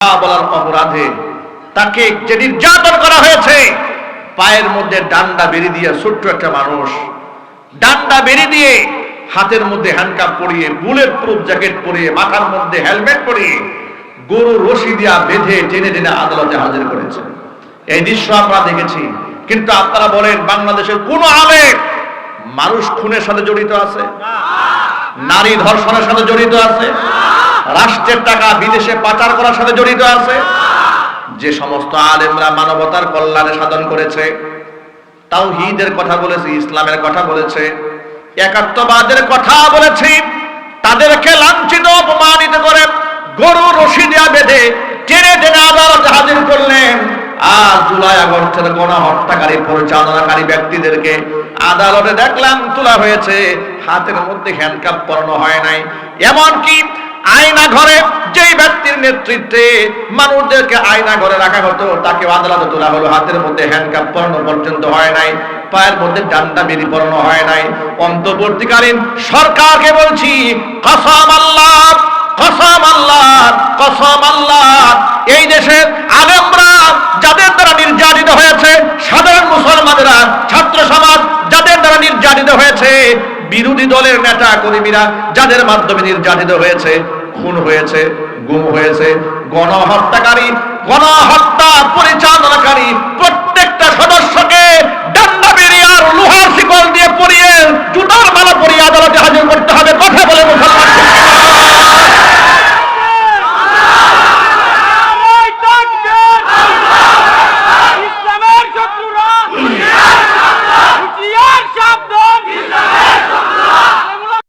না বলার অপরাধে তাকে যে নির্যাতন করা হয়েছে, পায়ের মধ্যে ডান্ডা বেরিয়ে দিয়ে ছোট্ট একটা মানুষ ডান্ডা বেরিয়ে দিয়ে হাতের মধ্যে হ্যান্ডকাপ পরিয়ে বুলেট প্রুফ জ্যাকেট পরিয়ে, মাথার মধ্যে হেলমেট পরিয়ে গরু রশি দিয়া বেঁধে টেনে টেনে আদালতে হাজির করেছে। এই দৃশ্য আমরা দেখেছি। কিন্তু আপনারা বলেন, বাংলাদেশের কোন আলেম মানুষ খুনের সাথে জড়িত আছে? নারী ধর্ষণের সাথে জড়িত আছে? রাষ্ট্রের টাকা বিদেশে পাচার করার সাথে জড়িত আছে। যে সমস্ত আলেমরা মানবতার কল্যাণে সাধন করেছে তাও হিদের কথা বলেছে, ইসলামের কথা বলেছে, একাত্মবাদের কথা বলেছি, তাদেরকে লাঞ্ছিত, অপমানিত করে গরু রশি দেয়া বেঁধে টেনে টেনে আদালতে হাজির করলেন আর জুলাই আগস্টের গণ হত্যাকারী পরিচালনাকারী ব্যক্তিদেরকে আদালতে দেখলাম তোলা হয়েছে, হাতের মধ্যে হ্যান্ডকাপ পরানো হয় নাই। এমনকি নেতৃত্বে মানুষদেরকে আয়না ঘরে রাখা হতো, তাকে আদালতে তোলা হলো। হাতের মধ্যে হ্যান্ডকাপ পরানো পর্যন্ত হয় নাই, পায়ের মধ্যে ডান্ডা বেরি পরানো হয় নাই। অন্তর্বর্তীকালীন সরকারকে বলছি, কসম আল্লাহ কসম আল্লাহ কসম আল্লাহ। এই দেশের আলেমরা যাদের দ্বারা নির্যাতিত হয়েছে, সাধারণ মুসলমানেরা, ছাত্র সমাজ যাদের দ্বারা নির্যাতিত হয়েছে, বিরোধী দলের নেতা কর্মীরা যাদের মাধ্যমে নির্যাতিত হয়েছে, খুন হয়েছে। গুম হয়েছে। গণহত্যাকারী গণহত্যা পরিচালনাকারী